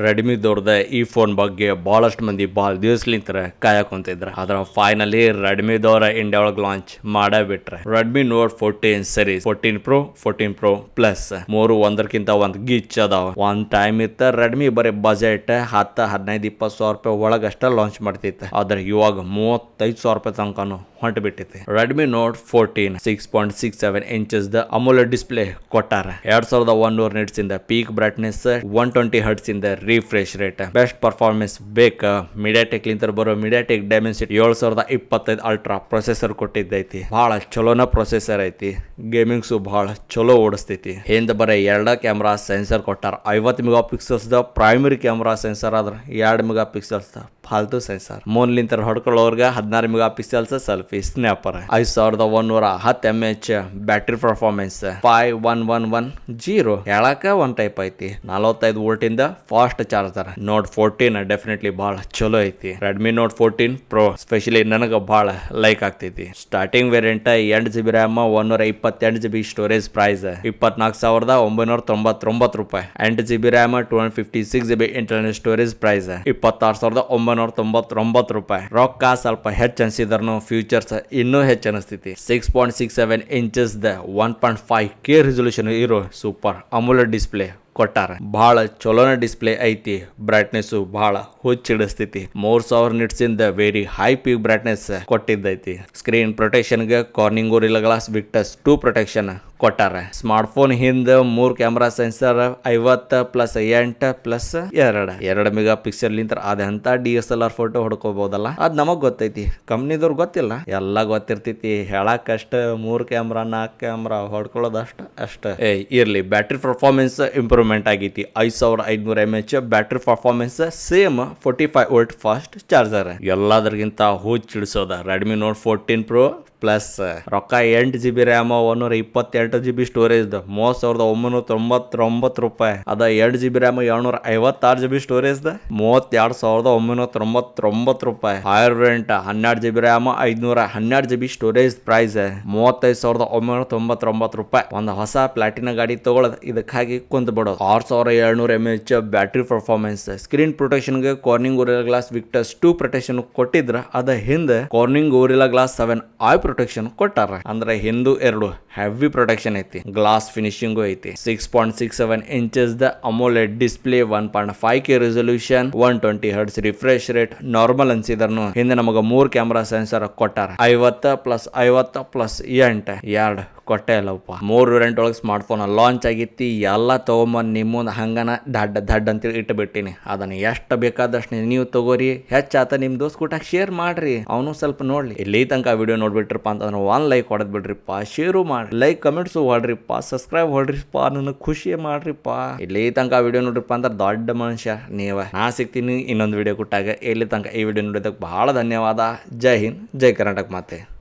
ರೆಡ್ಮಿದವ್ರದ ಈ ಫೋನ್ ಬಗ್ಗೆ ಬಹಳಷ್ಟು ಮಂದಿ ಭಾಳ ದಿವಸಲಿಂತರ ಕಾಯಕ್ ಕುಂತಿದ್ರ ಆದ್ರ ಫೈನಲಿ ರೆಡ್ಮಿದವ್ರ ಇಂಡಿಯಾ ಒಳಗೆ ಲಾಂಚ್ ಮಾಡೇ ಬಿಟ್ರೆ Redmi Note fourteen series fourteen pro fourteen pro plus ಮೂರು ಒಂದಕ್ಕಿಂತ ಒಂದ್ ಗಿಚ್ ಅದಾವ. ಒಂದ್ ಟೈಮ್ ಇತ್ತ ರೆಡ್ಮಿ ಬರೀ ಬಜೆಟ್ ಹತ್ತ, ಹದಿನೈದು, ಇಪ್ಪತ್ತು ಸಾವಿರ ರೂಪಾಯಿ ಒಳಗಷ್ಟ ಲಾಂಚ್ ಮಾಡ್ತಿತ್ತು. ಆದ್ರೆ ಇವಾಗ ಮೂವತ್ತೈದು ಸಾವಿರ ರೂಪಾಯಿ ತನಕನು ಹೊಂಟು ಬಿಟ್ಟಿದೆ Redmi Note fourteen six point six seven inches the AMOLED display ಕೊಟ್ಟಾರ. ಎರಡ್ ಸಾವಿರದ ಒಂದೂರ ನಿಟ್ಸ್ ಇಂದ peak brightness one twenty hertz ಇಂದ ರಿಫ್ರೆಶ್ ರೇಟ್ ಬೆಸ್ಟ್ ಪರ್ಫಾರ್ಮೆನ್ಸ್ ಬೇಕ? ಮೀಡಿಯಾಟೆಕ್ ಲಿಂತ ಬರೋ ಮೀಡಿಯಾಟೆಕ್ ಡೈಮೆನ್ಸಿಟ್ ಏಳು ಸಾವಿರದ ಇಪ್ಪತ್ತೈದು ಅಲ್ಟ್ರಾ ಪ್ರೊಸೆಸರ್ ಕೊಟ್ಟಿದ್ದೈತಿ. ಬಹಳ ಚಲೋನ ಪ್ರೊಸೆಸರ್ ಐತಿ. ಗೇಮಿಂಗ್ಸು ಬಹಳ ಚಲೋ ಓಡಿಸ್ತೈತಿ. ಹಿಂದ ಬರೀ ಎರಡ ಕ್ಯಾಮ್ರಾ ಸೆನ್ಸರ್ ಕೊಟ್ಟಾರ. ಐವತ್ತು ಮೆಗಾ ಪಿಕ್ಸಲ್ಸ್ದ ಪ್ರೈಮರಿ ಕ್ಯಾಮ್ರಾ ಸೆನ್ಸರ್ ಆದ್ರೆ ಎರಡು ಮೆಗಾ ಪಿಕ್ಸಲ್ಸ್ ಫಾಲ್ತು ಸೆನ್ಸರ್ ಮೋನ್ ಲಿಂತ ಹೊಡ್ಕೊಳ್ಳೋರ್ಗ ಹದಿನಾರು ಮೆಗಾ ಪಿಕ್ಸೆಲ್ಸ್ ಸೆಲ್ಫಿ ಸ್ನ್ಯಾಪರ್ ಐದು ಸಾವಿರದ ಒಂದೂರ ಹತ್ತು M H battery performance five one one one zero ಹೇಳಕ್ಕೆ ಒನ್ ಟೈಪ್ ಐತಿ. ನಲವತ್ತೈದು ವೋಲ್ಟ್ ಇಂದ fast charger note fourteen definitely ಬಹಳ ಚಲೋ ಐತಿ. Redmi Note fourteen pro specially ನನಗೆ ಬಹಳ ಲೈಕ್ ಆಗ್ತೈತಿ. ಸ್ಟಾರ್ಟಿಂಗ್ ವೇರಿಯಂಟ್ ಎಂಟು ಜಿ ಬಿ ರ್ಯಾಮ್ ಒಂದೂರ ಇಪ್ಪತ್ತೆಂಟು ಜಿ ಬಿ ಸ್ಟೋರೇಜ್ ಪ್ರೈಸ್ ಇಪ್ಪತ್ನಾಲ್ಕು ಸಾವಿರದ ಒಂಬೈನೂರ ತೊಂಬತ್ತೊಂಬತ್ತು ರೂಪಾಯಿ. ಎಂಟು G B RAM two hundred fifty six G B internal storage price ಇಪ್ಪತ್ತಾರು ಸಾವಿರದ ಒಂಬೈನೂರ ತೊಂಬತ್ತೊಂಬತ್ತು ರೂಪಾಯಿ. ರೊಕ್ಕ ಸ್ವಲ್ಪ ಹೆಚ್ಚು ಅನ್ಸಿದ್ರು ಫ್ಯೂಚರ್ಸ್ ಇನ್ನೂ ಹೆಚ್ಚು ಅನಿಸ್ತೈತಿ. Six point six seven inches the one point five K resolution ಇರೋ ಸೂಪರ್ ಅಮೂಲ ಡಿಸ್ಪ್ಲೇ ಕೊಟ್ಟಾರ. ಬಹಳ ಚಲೋನ ಡಿಸ್ಪ್ಲೇ ಐತಿ ಬ್ರೈಟ್ನೆಸ್ ಬಹಳ ಹುಚ್ಚಿಡಿಸ್ತೈತಿ. ಮೂರ್ ಸಾವಿರ ನಿಟ್ಸ್ ಇಂದ ವೆರಿ ಹೈ ಪೀಕ್ ಬ್ರೈಟ್ನೆಸ್ ಕೊಟ್ಟಿದ್ದೈತಿ. Screen ಪ್ರೊಟೆಕ್ಷನ್ಗೆ Corning Gorilla Glass Victus two protection ಕೊಟ್ಟಾರ. ಸ್ಮಾರ್ಟ್ ಫೋನ್ ಹಿಂದ ಮೂರ್ ಕ್ಯಾಮ್ರಾ ಸೆನ್ಸರ್ ಐವತ್ತ ಪ್ಲಸ್ ಎಂಟ ಪ್ಲಸ್ ಎರಡ. ಎರಡ್ ಮೆಗಾ ಪಿಕ್ಸೆಲ್ ನಿಂತ ಅದಂತ D S L R photo ಹೊಡ್ಕೋಬಹುದಲ್ಲ ಅದ್ ನಮಗ್ ಗೊತ್ತೈತಿ. ಕಂಪ್ನಿದವ್ರು ಗೊತ್ತಿಲ್ಲ. ಎಲ್ಲ ಗೊತ್ತಿರ್ತೈತಿ. ಹೇಳಕ್ ಅಷ್ಟ ಮೂರ್ ಕ್ಯಾಮ್ರಾ ನಾಲ್ಕು ಕ್ಯಾಮ್ರಾ ಹೊಡ್ಕೊಳ್ಳೋದಷ್ಟು ಅಷ್ಟ. ಏ, ಇರ್ಲಿ. ಬ್ಯಾಟ್ರಿ ಪರ್ಫಾರ್ಮೆನ್ಸ್ ಇಂಪ್ರೂವ್ಮೆಂಟ್ ಆಗೈತಿ. ಐದ್ ಸಾವಿರ ಐದ್ನೂರ M H battery performance same forty five volt fast charger ಎಲ್ಲದಕ್ಕಿಂತ ಹುಚ್ಚಿಡಿಸೋದ Redmi Note fourteen pro plus ರೊಕ್ಕ ಎಂಟು ಜಿ ಬಿ ರ್ಯಾಮ್ ಒಂದೂರ ಇಪ್ಪತ್ತೆಂಟು ಜಿ ಬಿ ಸ್ಟೋರೇಜ್ ಮೂವತ್ ಸಾವಿರದ ಒಂಬೈನೂರ ತೊಂಬತ್ತೊಂಬತ್ತು ರೂಪಾಯಿ. ಅದ ಎರಡು ಜಿ ಬಿ ರ್ಯಾಮ್ ಏಳ್ನೂರ ಐವತ್ತಾರು ಜಿ ಬಿ ಸ್ಟೋರೇಜ್ ಮೂವತ್ತೆರಡು ಸಾವಿರದ ಒಂಬೈನೂರ ತೊಂಬತ್ತೊಂಬತ್ತು ರೂಪಾಯಿ. ಹೈರ್ ರೆಂಟ್ ಹನ್ನೆರಡು ಜಿ ಬಿ ರ್ಯಾಮ್ ಐದ್ನೂರ ಹನ್ನೆರಡು ಜಿ ಬಿ ಸ್ಟೋರೇಜ್ ಪ್ರೈಸ್ ಮೂವತ್ತೈದು ಸಾವಿರದ ಒಂಬೈನೂರ ತೊಂಬತ್ತೊಂಬತ್ತು ರೂಪಾಯಿ. ಒಂದು ಹೊಸ ಪ್ಲಾಟಿನ ಗಾಡಿ ತಗೊಳ್ಳೋದು ಇದಕ್ಕಾಗಿ ಕುಂತ ಬಿಡೋದು ಆರು ಸಾವಿರ ಏಳ್ನೂರ M H battery performance screen ಪ್ರೊಟೆಕ್ಷನ್ಗೆ Corning Gorilla Glass Victus two protection ಕೊಟ್ಟಿದ್ರ, ಅದ ಹಿಂದೆ Corning Gorilla Glass seven I protection ಕೊಟ್ಟಾರ. ಅಂದ್ರೆ ಹಿಂದೂ ಎರಡು ಹೆವಿ ಪ್ರೊಟೆಕ್ಷನ್ ಐತಿ. ಗ್ಲಾಸ್ ಫಿನಿಶಿಂಗು ಐತಿ. Six point six seven inches the AMOLED display one point five K resolution one twenty hertz refresh rate normal ಅನ್ಸಿದ್ರು ಹಿಂದೆ ನಮಗ ಮೂರ್ ಕ್ಯಾಮ್ರಾ ಸೆನ್ಸರ್ ಕೊಟ್ಟಾರ. ಐವತ್ತ ಪ್ಲಸ್ ಐವತ್ತ ಪ್ಲಸ್ ಎಂಟು ಎರಡು ಕೊಟ್ಟೆ ಅಲ್ಲಪ್ಪ. ಮೂರ್ ವೇರಿಯಂಟ್ ಒಳಗೆ ಸ್ಮಾರ್ಟ್ ಫೋನ್ ಲಾಂಚ್ ಆಗಿತ್ತಿ. ಎಲ್ಲ ತಗೊಂಬಂದ್ ನಿಮ್ಮ ಹಂಗನ ದಡ್ಡ ದಡ್ಡ ಅಂತೇಳಿ ಇಟ್ಟುಬಿಟ್ಟಿನಿ ಅದನ್ನ ಎಷ್ಟು ಬೇಕಾದಷ್ಟು ನೀವು ತಗೋರಿ. ಹೆಚ್ಚಾತ ನಿಮ್ ದೋಸ್ತ್ ಕೂಟ ಶೇರ್ ಮಾಡ್ರಿ. ಅವನು ಸ್ವಲ್ಪ ನೋಡ್ಲಿ. ಇಲ್ಲಿ ತನಕ ವಿಡಿಯೋ ನೋಡ್ಬಿಟ್ರಪ್ಪ ಅಂತಂದ್ರೆ ಒನ್ ಲೈಕ್ ಹೊಡೆದು ಬಿಡ್ರಿಪ್ಪ ಶೇರು ಮಾಡಿ ಲೈಕ್ ಕಮೆಂಟ್ಸು ಹೊಡ್ರಿಪ್ಪ ಸಬ್ಸ್ಕ್ರೈಬ್ ಹೊಡ್ರಿಪ್ಪ, ನನಗೆ ಖುಷಿ ಮಾಡ್ರಿಪ್ಪ. ಇಲ್ಲಿ ತನಕ ವಿಡಿಯೋ ನೋಡ್ರಿಪ್ಪ ಅಂದ್ರೆ ದೊಡ್ಡ ಮನುಷ್ಯ ನೀವ. ನಾ ಸಿಗ್ತೀನಿ ಇನ್ನೊಂದು ವಿಡಿಯೋ ಕೊಟ್ಟಾಗ. ಇಲ್ಲಿ ತನಕ ಈ ವಿಡಿಯೋ ನೋಡಿದಕ್ಕೆ ಬಹಳ ಧನ್ಯವಾದ. ಜೈ ಹಿಂದ್, ಜೈ ಕರ್ನಾಟಕ ಮಾತೆ.